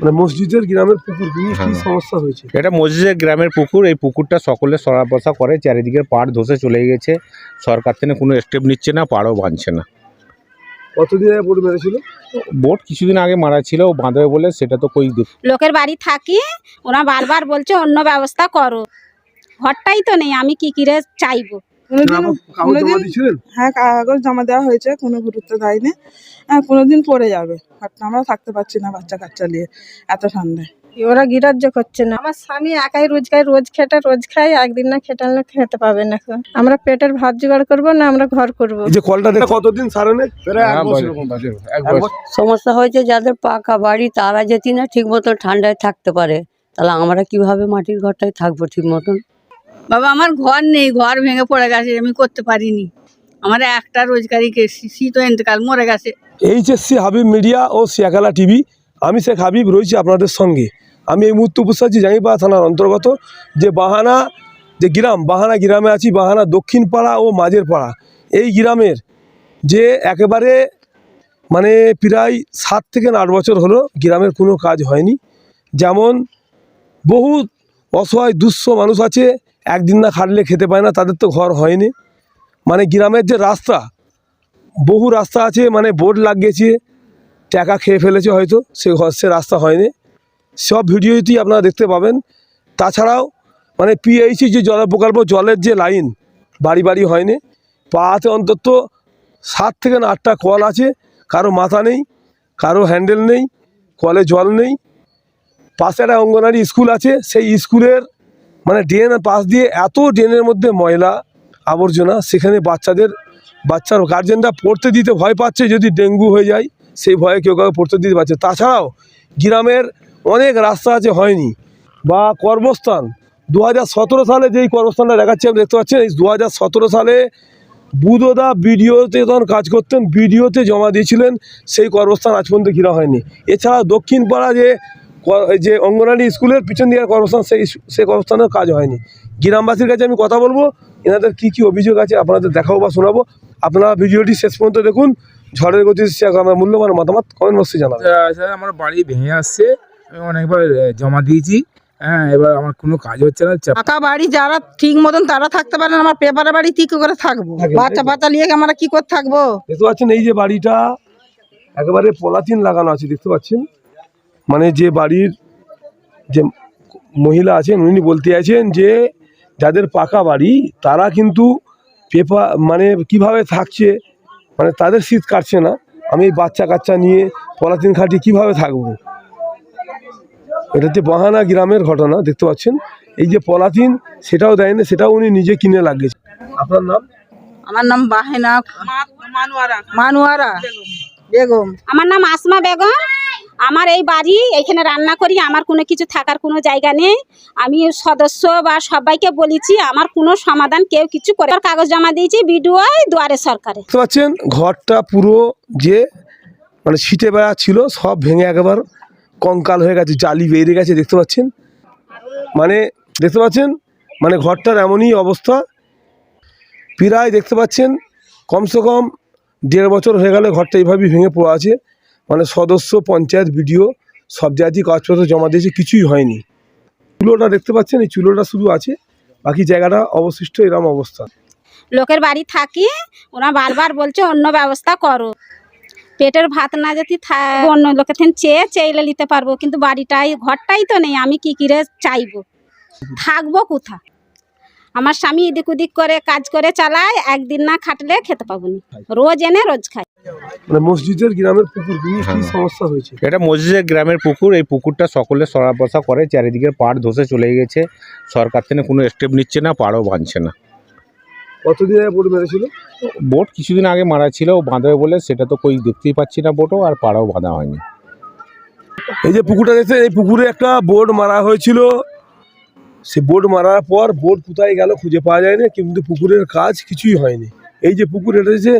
মানে মসজিদের গ্রামের পুকুর কি হ্যাঁ। সমস্যা হয়েছে? এটা মসজিদের গ্রামের পুকুর এই পুকুরটা সকলে সরাবসা করে চারিদিকে পাড় ধসে চলে গেছে। সরকার থেকে কোনো স্টেপ নিচ্ছে না পাড়ও বাঁধছে না। কতদিন আগে বোর্ড মেরেছিল? বোট কিছুদিন আগে মারা ছিল বাঁধবে বলে সেটা তো কই দেখ- লোকের বাড়ি থাকি ওরা বারবার বলছে অন্য ব্যবস্থা করো। ঘরটাই তো নেই আমি কি কিরে চাইব? হ্যাঁ কাগজ জমা দেওয়া হয়েছে কোনো গুরুত্ব দেয়নি। হ্যাঁ কোনোদিন পড়ে যাবে আমরা থাকতে পারছি না বাচ্চা কাচ্চা নিয়ে এত ঠান্ডায়। ওরা গিরাজ্য করছে না। আমার স্বামী একাই রোজগার রোজ খেটে রোজ খাই একদিন না খেটালে খেতে পাবে না আমরা পেটের ভাত জোগাড় করব না আমরা ঘর করব। যে কলটা কতদিন সারেনে প্রায় এক হ্যাঁ। সমস্যা হয়েছে যাদের পাকা বাড়ি তারা যদি না ঠিক মতো ঠান্ডায় থাকতে পারে তাহলে আমরা কীভাবে মাটির ঘরটায় থাকব ঠিক মতন বাবা, আমার ঘর নেই, ঘর ভেঙে পড়ে গেছে, আমি করতে পারিনি। আমার একটা রোজগারি শীত ইন্তকাল মরে গেছে। এইচএসসি হাবিব মিডিয়া ও সিয়াকালা টিভি, আমি শেখ হাবিব রয়েছি আপনাদের সঙ্গে। আমি এই মুহূর্তে উপস্থিত আছি জাঙ্গিপাড়া থানার অন্তর্গত যে বাহানা, যে গ্রাম, বাহানা গ্রামে আছি, বাহানা দক্ষিণ পাড়া ও মাঝের পাড়া এই গ্রামের যে একেবারে মানে প্রায় সাত থেকে আট বছর হলো গ্রামের কোনো কাজ হয়নি। যেমন বহু অসহায়, দুঃস্থ মানুষ আছে একদিন না খাটলে খেতে পায় না, তাদের তো ঘর হয়নি। মানে গ্রামের যে রাস্তা, বহু রাস্তা আছে মানে বোর্ড লাগিয়েছে, টাকা খেয়ে ফেলেছে হয়তো, সে ঘর, সে রাস্তা হয়নি। সব ভিডিওতেই আপনারা দেখতে পাবেন। তাছাড়াও মানে পিএইচি যে জল প্রকল্প, জলের যে লাইন, বাড়ি বাড়ি হয়নি। পাড়াতে অন্তত সাত থেকে না আটটা কল আছে, কারও মাথা নেই, কারও হ্যান্ডেল নেই, কলে জল নেই। পাশে একটা অঙ্গনারী স্কুল আছে, সেই স্কুলের মানে ড্রেন পাশ দিয়ে এত ড্রেনের মধ্যে ময়লা, আবর্জনা, সেখানে বাচ্চাদের বাচ্চার গার্জেনরা পড়তে দিতে ভয় পাচ্ছে যদি ডেঙ্গু হয়ে যায়, সেই ভয়ে কেউ কাউকে পড়তে দিতে পারছে। তাছাড়াও গ্রামের অনেক রাস্তা আছে হয়নি, বা কর্মস্থান। দু হাজার সতেরো সালে যেই কর্মস্থানটা দেখাচ্ছি আপনি দেখতে পাচ্ছেন, এই দু হাজার সতেরো সালে বুধদা বিডিওতে যখন কাজ করতেন, বিডিওতে জমা দিয়েছিলেন, সেই কর্মস্থান আজ পর্যন্ত ঘিরা হয়নি। এছাড়া দক্ষিণ পাড়া যে যে অঙ্গনারী স্কুলের পিছন দিকের কর্মস্থান সেই সেই কর্মস্থানেও কাজ হয়নি। গ্রামবাসীর কাছে আমি কথা বলব এনাদের কী কী অভিযোগ আছে আপনাদের দেখাবো বা শোনাবো। আপনারা ভিডিওটি শেষ পর্যন্ত দেখুন ঝড়ের গতি আমার মূল্যবান মতামত কমেন্ট বক্সে জানাব স্যার আমার বাড়ি ভেঙে আসছে আমি অনেকবার জমা দিয়েছি। হ্যাঁ এবার আমার কোনো কাজ হচ্ছে না পাকা বাড়ি যারা ঠিক মতন তারা থাকতে পারে না আমার পেপারে বাড়ি কি করে থাকব। বাচ্চা বাচ্চা নিয়ে আমরা কি করে থাকব? দেখতে পাচ্ছেন এই যে বাড়িটা একেবারে পলাতিন লাগানো আছে দেখতে পাচ্ছেন? মানে যে বাড়ির যে মহিলা আছেন উনি বলতে আছেন যে যাদের পাকা বাড়ি তারা কিন্তু পেপার মানে কীভাবে থাকছে মানে তাদের শীত কাটছে না। আমি এই বাচ্চা কাচ্চা নিয়ে পলাতিন খাটি কীভাবে থাকব? এটা হচ্ছে বাহানা গ্রামের ঘটনা দেখতে পাচ্ছেন? এই যে পলাতিন সেটাও দেয়নি সেটাও উনি নিজে কিনে লাগিয়েছে আপনার নাম? আমার নাম বাহেনা মানুয়ারা বেগম। আমার নাম আসমা বেগম। আমার এই বাড়ি, এখানে রান্না করি, আমার কোনো কিছু থাকার কোনো জায়গা নেই। আমি সদস্য বা সবাইকে বলেছি, আমার কোনো সমাধান কেউ কিছু করে কাগজ জমা দিয়েছি, বিডিও, দুয়ারে সরকারে। দেখতে পাচ্ছেন, ঘরটা পুরো যে মানে ছিটে বেড়া ছিল, সব ভেঙে একবার কঙ্কাল হয়ে গেছে, জালি বেরিয়ে গেছে, দেখতে পাচ্ছেন? মানে দেখতে পাচ্ছেন? মানে ঘরটার এমনই অবস্থা। প্রায় দেখতে পাচ্ছেন, কমসে কম দেড় বছর হয়ে গেলে ঘরটা এইভাবেই ভেঙে পড়ে আছে। মানে সদস্য, পঞ্চায়েত, বিডিও, সব জায়গাতেই কাগজপত্র জমা দিয়েছে, কিছুই হয়নি। চুলোটা দেখতে পাচ্ছেন, এই চুলোটা শুধু আছে, বাকি জায়গাটা অবশিষ্ট এরম অবস্থা। লোকের বাড়ি থাকি, ওরা বারবার বলছে, অন্য ব্যবস্থা করো। পেটের ভাত না যদি অন্য লোকের থেকে চেয়ে চেয়ে নিতে পারব, কিন্তু বাড়িটাই, ঘরটাই তো নেই, আমি কি কিরে চাইব? থাকব কোথা? আমার স্বামী এদিক ওদিক করে কাজ করে চালায় একদিন না খাটলে খেতে পাবো না। রোজ এনে রোজ খাই মানে মসজিদের গ্রামের পুকুর কি হ্যাঁ। সমস্যা হয়েছে? এটা মসজিদের গ্রামের পুকুর এই পুকুরটা সকলে সরাবসা করে চারিদিকে পাড় ধসে চলে গেছে। সরকার থেকে কোনো স্টেপ নিচ্ছে না পাড়ও বাঁধছে না। কতদিন আগে বোর্ড মেরেছিল? বোট কিছুদিন আগে মারা ছিল ও বাঁধবে বলে সেটা তো কই দেখতেই পাচ্ছি না বোটও আর পাড়াও বাঁধা হয়নি। এই যে পুকুরটা দেখতে এই পুকুরে একটা বোট মারা হয়েছিল। সে বোর্ড মারার পর বোর্ড কোথায় গেল খুঁজে পাওয়া যায়নি, কিন্তু পুকুরের কাজ কিছুই হয়নি। এই যে পুকুর, এটা যে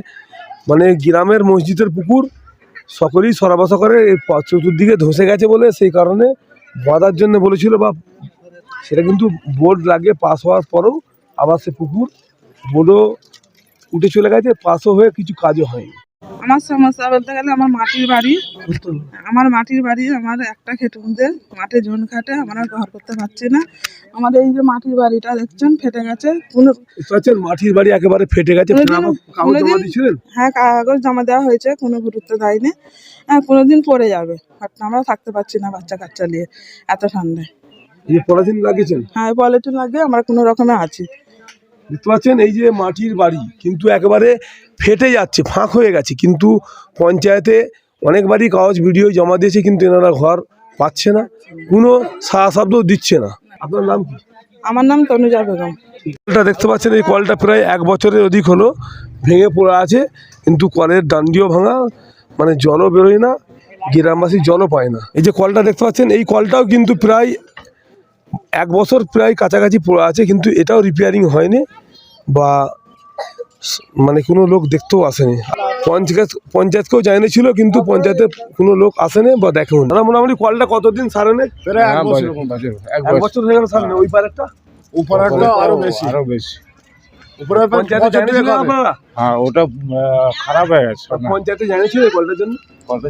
মানে গ্রামের মসজিদের পুকুর। সকলেই সরাবসা করে চতুর্দিকে ধসে গেছে বলে সেই কারণে বাঁধার জন্য বলেছিল, বা সেটা কিন্তু বোর্ড লাগে পাস হওয়ার পরেও আবার সে পুকুর বোর্ডও উঠে চলে গেছে, পাসও হয়ে কিছু কাজও হয়নি। আমার সমস্যা বলতে গেলে আমার মাটির বাড়ি। আমার মাটির বাড়ি আমার একটা খেটুনতে মাঠে জন খাটে আমরা ঘর করতে পারছি না। আমাদের এই যে মাটির বাড়িটা দেখছেন ফেটে গেছে। কোনো মাটির বাড়ি একেবারে ফেটে গেছে হ্যাঁ কাগজ জমা দেওয়া হয়েছে কোনো গুরুত্ব দেয়নি। হ্যাঁ কোনোদিন পড়ে যাবে আমরা থাকতে পারছি না বাচ্চা কাচ্চা নিয়ে এত ঠান্ডায়। পলিথিন লাগিয়েছেন? হ্যাঁ পলিথিন লাগে আমরা কোনো রকমে আছি। দেখতে পাচ্ছেন? এই যে মাটির বাড়ি কিন্তু একেবারে ফেটে যাচ্ছে ফাঁক হয়ে গেছে। কিন্তু পঞ্চায়েতে অনেকবারই কাগজ ভিডিও জমা দিয়েছে কিন্তু এনারা ঘর পাচ্ছে না কোনো শব্দ দিচ্ছে না। আপনার নাম কি? আমার নাম তনুজা বেগম। কলটা দেখতে পাচ্ছেন এই কলটা প্রায় এক বছরের অধিক হলো ভেঙে পড়ে আছে কিন্তু কলের ডান্ডিও ভাঙা মানে জলও বেরোয় না গ্রামবাসী জলও পায় না। এই যে কলটা দেখতে পাচ্ছেন এই কলটাও কিন্তু প্রায় এক বছর প্রায় কাছাকাছি পড়ে আছে কিন্তু এটাও রিপেয়ারিং হয়নি বা মানে কোনো লোক দেখতেও আসেনি। পঞ্চায়েত পঞ্চায়েতকেও জানিয়েছিল কিন্তু পঞ্চায়েতে কোনো লোক আসেনি বা দেখেও না। মোটামুটি কলটা কতদিন সারেনি হ্যাঁ, এক বছর। হয়ে গেল সারেনি ওই পারেরটা উপরেরটা আরও বেশি। আরও বেশি। পঞ্চায়েতে জানিয়েছিলেন আপনারা? হ্যাঁ ওটা খারাপ হয়ে গেছে। পঞ্চায়েতে জানিয়েছিল কলটার জন্য?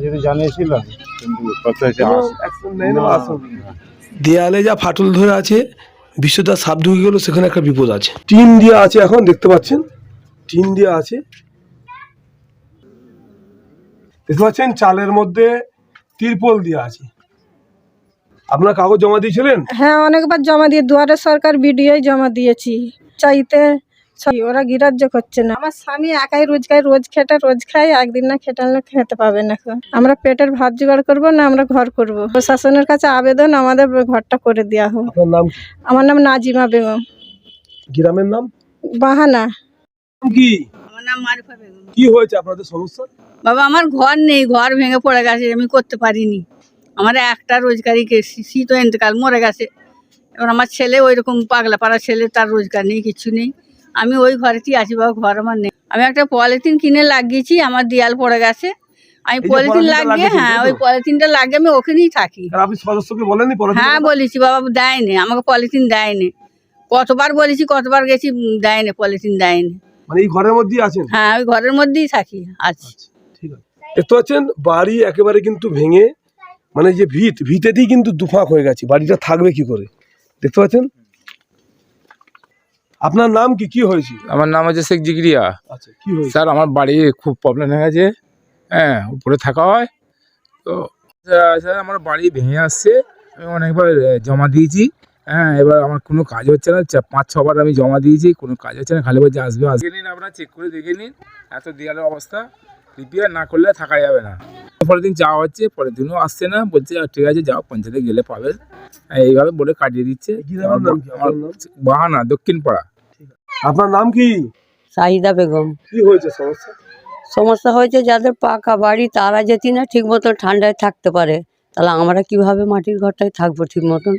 যদি জানিয়েছিল কিন্তু আসেনি। দেয়ালে যা ফাটল ধরে আছে বিশ্বদা সাপ ঢুকে গেল সেখানে একটা বিপদ আছে। টিন দিয়ে আছে এখন দেখতে পাচ্ছেন? টিন দিয়ে আছে। দেখতে পাচ্ছেন? চালের মধ্যে তিরপল দিয়ে আছে। আপনার কাগজ জমা দিয়েছিলেন? হ্যাঁ অনেকবার জমা দিয়ে দুয়ারে সরকার বিডিও জমা দিয়েছি। চাইতে চাই- ওরা গিরাজ্য করছে না। আমার স্বামী একাই রোজগার রোজ খেটে রোজ খাই একদিন না খেটাল না খেতে পাবে না আমরা পেটের ভাত জোগাড় করব না আমরা ঘর করব। প্রশাসনের কাছে আবেদন আমাদের ঘরটা করে দেওয়া হোক। আপনার নাম কি? আমার নাম নাজিমা বেগম। গ্রামের নাম? বাহানা। কি? আমার নাম মারিফা বেগম। কি হয়েছে আপনাদের সমস্যা? বাবা আমার ঘর নেই ঘর ভেঙে পড়ে গেছে আমি করতে পারিনি। আমার একটা রোজগারই সি তো এন্তকাল মরে গেছে। এবার আমার ছেলে ওই রকম পাগলা পাড়া ছেলে তার রোজগার নেই কিছু নেই। আমি ওই ঘরেতেই আছি বাবা ঘর আমার নেই। আমি একটা পলিথিন কিনে লাগিয়েছি আমার দেয়াল পড়ে গেছে। আমি পলিথিন লাগিয়ে হ্যাঁ ওই পলিথিনটা লাগিয়ে আমি ওখানেই থাকি। আপনি সদস্যকে বলেননি হ্যাঁ বলেছি বাবা দেয়নি আমাকে পলিথিন দেয়নি। কতবার বলেছি কতবার গেছি দেয়নি পলিথিন দেয়নি। মানে এই ঘরের মধ্যেই আছেন? হ্যাঁ ওই ঘরের মধ্যেই থাকি আছি। ঠিক আছে। দেখতে পাচ্ছেন বাড়ি একেবারে কিন্তু ভেঙে মানে যে ভিত ভিতেতেই কিন্তু দুফাক হয়ে গেছে বাড়িটা থাকবে কি করে? দেখতে পাচ্ছেন? আপনার নাম কি? কি হয়েছে? আমার নাম হচ্ছে শেখ জিগরিয়া। আচ্ছা কি হয়েছে? স্যার আমার বাড়ি খুব প্রবলেম হয়ে গেছে। হ্যাঁ উপরে থাকা হয়। তো স্যার আমার বাড়ি ভেঙে আসছে। আমি অনেকবার জমা দিয়েছি। হ্যাঁ এবার আমার কোনো কাজ হচ্ছে না। পাঁচ ছবার আমি জমা দিয়েছি। কোনো কাজ হচ্ছে না। খালি বলছে আসবে আসবে। নিন আপনারা চেক করে দেখে নিন। এত দেয়ালের অবস্থা। রিপেয়ার না করলে থাকা যাবে না। পরের দিন যাওয়া হচ্ছে। পরের দিনও আসছে না। বলছে ঠিক আছে যাও পঞ্চায়েতে গেলে পাবে হ্যাঁ, এইভাবে বলে কাটিয়ে দিচ্ছে? বাহানা দক্ষিণ পাড়া আপনার নাম কি? সাহিদা বেগম। কি হয়েছে সমস্যা? সমস্যা হয়েছে যাদের পাকা বাড়ি তারা যদি না ঠিক মতো ঠান্ডায় থাকতে পারে তাহলে আমরা কীভাবে মাটির ঘরটায় থাকব ঠিক মতন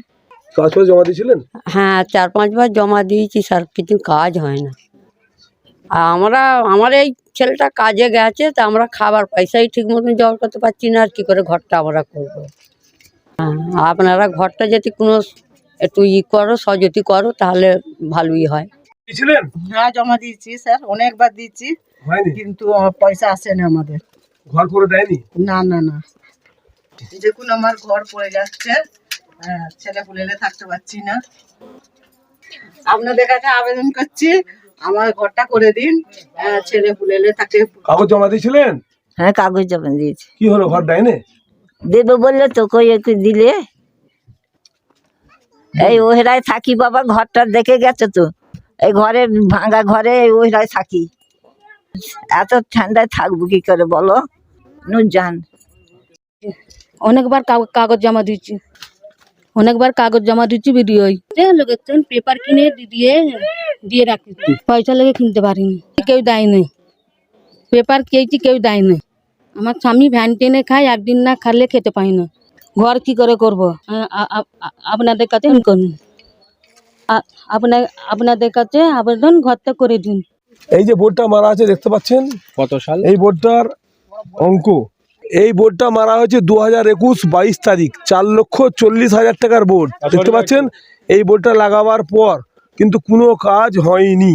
জমা দিয়েছিলেন? হ্যাঁ চার পাঁচবার জমা দিয়েছি স্যার কিছু কাজ হয় না। আর আমরা আমার এই ছেলেটা কাজে গেছে তা আমরা খাবার পয়সাই ঠিক মতন জোগাড় করতে পারছি না আর কি করে ঘরটা আমরা করব? হ্যাঁ আপনারা ঘরটা যদি কোনো একটু ই করো সজতি করো তাহলে ভালোই হয়। দিয়েছিলেন? হ্যাঁ জমা দিয়েছি স্যার। অনেকবার দিয়েছি কিন্তু পয়সা আসেনি আমাদের। ঘর করে দেয়নি? না না না। দেখুন আমার ঘর পড়ে যাচ্ছে। হ্যাঁ ছেলে পুলেলে থাকতে পারছি না। আপনাদের কাছে আবেদন করছি আমার ঘরটা করে দিন। হ্যাঁ ছেলে পুলেলে থাকতে কাগজ জমা দিয়েছিলেন? হ্যাঁ কাগজ জমা দিয়েছি। কি হলো ঘর দেয়নি? দেবে বললে তো কই একটু দিলে। এই ওহেরায় থাকি বাবা ঘরটা দেখে গেছে তো। এই ঘরে ভাঙা ঘরে ওহেরায় থাকি। এত ঠান্ডায় থাকব কি করে বলো? নুজান অনেকবার কাগ- কাগজ জমা দিয়েছি। অনেকবার কাগজ জমা দিচ্ছি ভিডিওই লোকের পেপার কিনে দিয়ে দিয়ে রাখি। পয়সা লেগে কিনতে পারিনি। কেউ দেয়নি পেপার খেয়েছি, কেউ দেয়নি আমার স্বামী ভ্যান টেনে খায়, একদিন না খালে খেতে পাই না। ঘর কি করে করব? আপনাদের কাছে করুন আপনার আপনাদের কাছে আবেদন ঘরটা করে দিন। এই যে বোর্ডটা মারা আছে দেখতে পাচ্ছেন? কত সাল? এই বোর্ডটার অঙ্ক। এই বোর্ডটা মারা হয়েছে দু হাজার একুশ বাইশ তারিখ চার লক্ষ চল্লিশ হাজার টাকার বোর্ড। দেখতে পাচ্ছেন? এই বোর্ডটা লাগাবার পর কিন্তু কোনো কাজ হয়নি।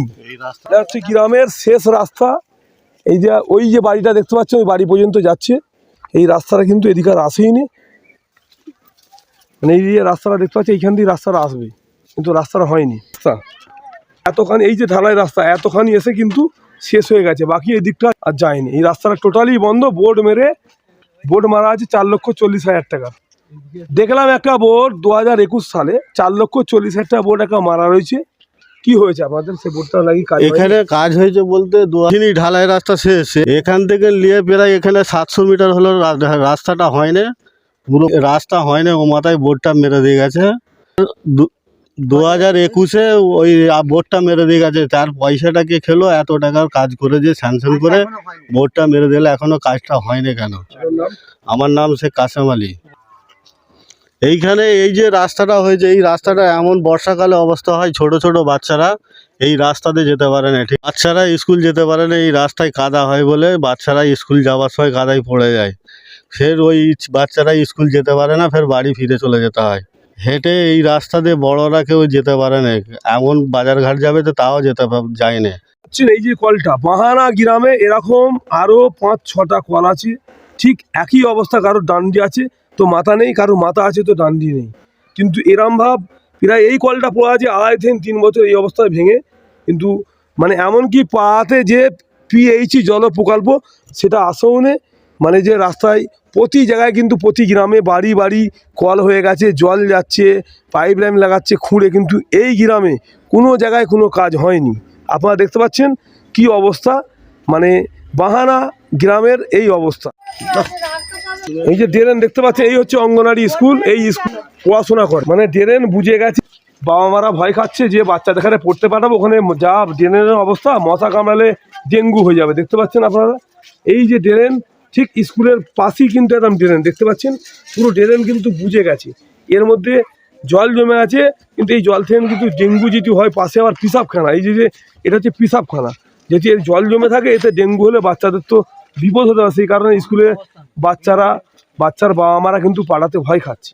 এটা হচ্ছে গ্রামের শেষ রাস্তা। এই যে ওই যে বাড়িটা দেখতে পাচ্ছেন ওই বাড়ি পর্যন্ত যাচ্ছে। এই রাস্তাটা কিন্তু এদিকে আর আসেইনি মানে এই যে রাস্তাটা দেখতে পাচ্ছি এইখান দিয়ে রাস্তাটা আসবে। কিন্তু রাস্তাটা হয়নি। রাস্তা। এতখানি, এই যে ঢালাই রাস্তা, এতখানি এসে কিন্তু শেষ হয়ে গেছে। বাকি এই দিকটা আর যায়নি। এই রাস্তাটা টোটালি বন্ধ বোর্ড মেরে বোর্ড মারা আছে চার লক্ষ চল্লিশ হাজার টাকা। দেখলাম একটা বোর্ড দু হাজার একুশ সালে, চার লক্ষ চল্লিশ হাজার টাকা বোর্ড একটা মারা রয়েছে। কি হয়েছে আমাদের সেই বোর্ডটা লাগি কাজ এখানে কাজ হয়েছে বলতে দুদিনই ঢালাই রাস্তা শেষ, এখান থেকে নিয়ে প্রায় এখানে সাতশো মিটার হলো রাস্তাটা হয়নি। পুরো রাস্তা হয়নি, ও মাথায় বোর্ডটা মেরে দিয়ে গেছে। দু- হাজার একুশে ওই বোর্ডটা মেরে দিয়ে গেছে। তার পয়সাটা কে খেলো? এত টাকার কাজ করে যে স্যাংশন করে বোর্ডটা মেরে দিলে এখনও কাজটা হয়নি কেন? আমার নাম শেখ কাসেম আলী। এইখানে এই যে রাস্তাটা হয়েছে এই রাস্তাটা এমন বর্ষাকালে অবস্থা হয় ছোট ছোট বাচ্চারা এই রাস্তাতে যেতে পারে না ঠিক? বাচ্চারা স্কুল যেতে পারে না এই রাস্তায় কাদা হয় বলে বাচ্চারা স্কুল যাওয়ার সময় কাদায় পড়ে যায়। ফের ওই বাচ্চারা স্কুল যেতে পারে না ফের বাড়ি ফিরে চলে যেতে হয়। হেঁটে এই রাস্তা দিয়ে বড়রা কেউ যেতে পারে না। এমন বাজারঘাট যাবে তো তাও যেতে যায় না। এই যে কলটা, বাহানা গ্রামে এরকম আরও পাঁচ, ছটা কল আছে। ঠিক একই অবস্থা কারোর ডান্ডি আছে তো মাথা নেই কারোর মাথা আছে তো ডান্ডি নেই। কিন্তু এরম ভাব, প্রায় এই কলটা পড়ে আছে আড়াই থেকে তিন বছর এই অবস্থায় ভেঙে। কিন্তু মানে এমনকি পাতে যে পিএইচি জল প্রকল্প সেটা আসেও মানে যে রাস্তায় প্রতি জায়গায় কিন্তু প্রতি গ্রামে বাড়ি বাড়ি কল হয়ে গেছে, জল যাচ্ছে পাইপ লাইন লাগাচ্ছে খুঁড়ে, কিন্তু এই গ্রামে কোনো জায়গায় কোনো কাজ হয়নি। আপনারা দেখতে পাচ্ছেন কি অবস্থা মানে বাহানা গ্রামের এই অবস্থা। এই যে ড্রেন দেখতে পাচ্ছেন, এই হচ্ছে অঙ্গনারী স্কুল, এই স্কুল পড়াশোনা করে। মানে ড্রেন বুঝে গেছে, বাবা মারা ভয় খাচ্ছে যে বাচ্চাদের এখানে পড়তে পাঠাবো, ওখানে যা ড্রেনের অবস্থা, মশা কামড়ালে ডেঙ্গু হয়ে যাবে। দেখতে পাচ্ছেন আপনারা? এই যে ড্রেন ঠিক স্কুলের পাশেই কিন্তু একদম ড্রেন, দেখতে পাচ্ছেন? পুরো ড্রেন কিন্তু বুঝে গেছে। এর মধ্যে জল জমে আছে, কিন্তু এই জল থেকে কিন্তু ডেঙ্গু যেটি হয়, পাশে আবার পিসাবখানা। এই যে এটা হচ্ছে পিসাবখানা। যেটি এর জল জমে থাকে, এতে ডেঙ্গু হলে বাচ্চাদের তো বিপদ হতে পারে। সেই কারণে স্কুলে বাচ্চারা, বাচ্চার বাবা মারা কিন্তু পাড়াতে ভয় খাচ্ছে।